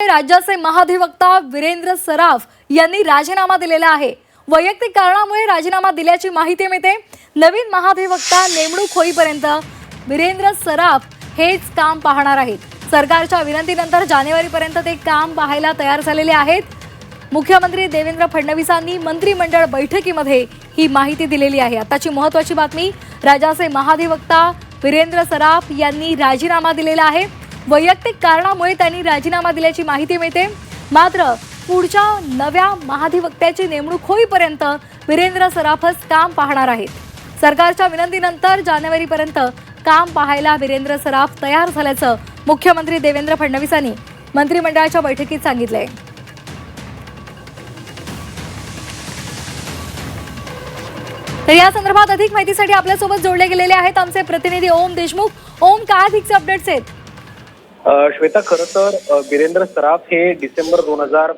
राज्याचे महाधिवक्ता वीरेंद्र सराफ यांनी राजीनामा दिलेला आहे. वैयक्तिक कारणामुळे राजीनामा दिल्याची माहिती मिळते. नवीन महाधिवक्ता नेमणूक होईपर्यंत वीरेंद्र सराफ हेच काम पाहणार आहेत. सरकारच्या विनंतीनंतर जानेवारीपर्यंत ते काम पाहायला तयार झालेले आहेत. मुख्यमंत्री देवेंद्र फडणवीसांनी मंत्रिमंडळ बैठकीमध्ये ही माहिती दिलेली आहे. आताची महत्वाची बातमी राज्याचे महाधिवक्ता वीरेंद्र सराफ यांनी राजीनामा दिलेला आहे. वैयक्तिक कारणामुळे त्यांनी राजीनामा दिल्याची माहिती मिळते. मात्र पुढच्या नव्या महाधिवक्त्याची नेमणूक होईपर्यंत वीरेंद्र सराफच काम पाहणार आहेत. सरकारच्या विनंतीनंतर जानेवारीपर्यंत काम पाहायला वीरेंद्र सराफ तयार झाल्याचं मुख्यमंत्री देवेंद्र फडणवीसांनी मंत्रिमंडळाच्या बैठकीत सांगितलंय. तर या संदर्भात अधिक माहितीसाठी आपल्यासोबत जोडले गेलेले आहेत आमचे प्रतिनिधी ओम देशमुख. ओम काय अधिकचे अपडेट्स आहेत? श्वेता खरं तर बिरेंद्र सराफ हे डिसेंबर दोन हजार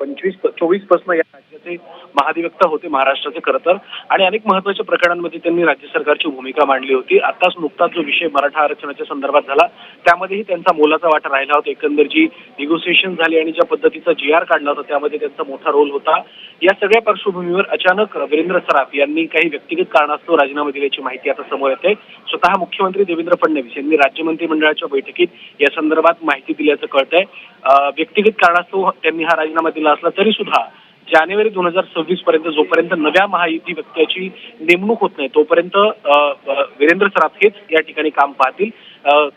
पंचवीस चोवीसपासून या राज्याचे महाधिवक्ता होते महाराष्ट्राचे खरं तर. आणि अनेक महत्त्वाच्या प्रकरणांमध्ये त्यांनी राज्य सरकारची भूमिका मांडली होती. आताच नुकताच जो विषय मराठा आरक्षणाच्या संदर्भात झाला त्यामध्येही त्यांचा मोलाचा वाटा राहिला होता. एकंदर जी निगोसिएशन झाली आणि ज्या पद्धतीचा जी आर काढला होता त्यामध्ये त्यांचा मोठा रोल होता. या सगळ्या पार्श्वभूमीवर अचानक वीरेंद्र सराफ यांनी काही व्यक्तिगत कारणास्तव राजीनामा दिल्याची माहिती आता समोर येते. स्वतः मुख्यमंत्री देवेंद्र फडणवीस यांनी राज्य मंत्रिमंडळाच्या बैठकीत या संदर्भात माहिती दिल्याचं कळतंय. व्यक्तिगत कारणास्तव त्यांनी हा राजीनामा दिला असला तरी सुद्धा जानेवारी दोन हजार सव्वीस पर्यंत जोपर्यंत नव्या महायुती व्यक्त्याची नेमणूक होत नाही तोपर्यंत वीरेंद्र सराफ हेच या ठिकाणी काम पाहतील.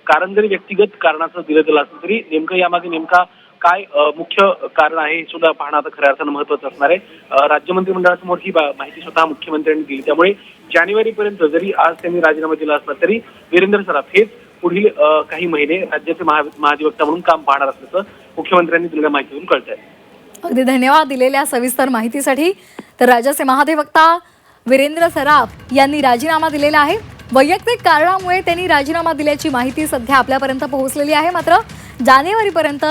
कारण जरी व्यक्तिगत कारणाचं दिलं गेलं असलं तरी नेमकं यामागे नेमका काय मुख्य कारण आहे हे सुद्धा पाहणं आता खऱ्या अर्थानं महत्वाचं असणार आहे. राज्य मंत्रिमंडळासमोर ही माहिती स्वतः मुख्यमंत्र्यांनी दिली. त्यामुळे जानेवारीपर्यंत जरी आज त्यांनी राजीनामा दिला असला तरी वीरेंद्र सराफ हेच पुढील काही महिने राज्याचे महाधिवक्ता म्हणून काम पाहणार असल्याचं मुख्यमंत्र्यांनी दिलेल्या माहितीतून कळत आहे अगदी धन्यवाद दिलेल्या सविस्तर माहितीसाठी. तर राज्याचे महाधिवक्ता वीरेंद्र सराफ यांनी राजीनामा दिलेला आहे. वैयक्तिक कारणामुळे त्यांनी राजीनामा दिल्याची माहिती सध्या आपल्यापर्यंत पोहोचलेली आहे. मात्र जानेवारीपर्यंत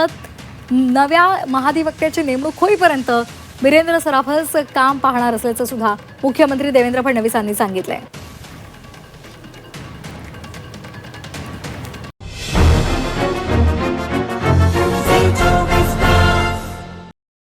नव्या महाधिवक्त्याची नेमणूक होईपर्यंत वीरेंद्र सराफच काम पाहणार असल्याचं सुद्धा मुख्यमंत्री देवेंद्र फडणवीसांनी सांगितलंय.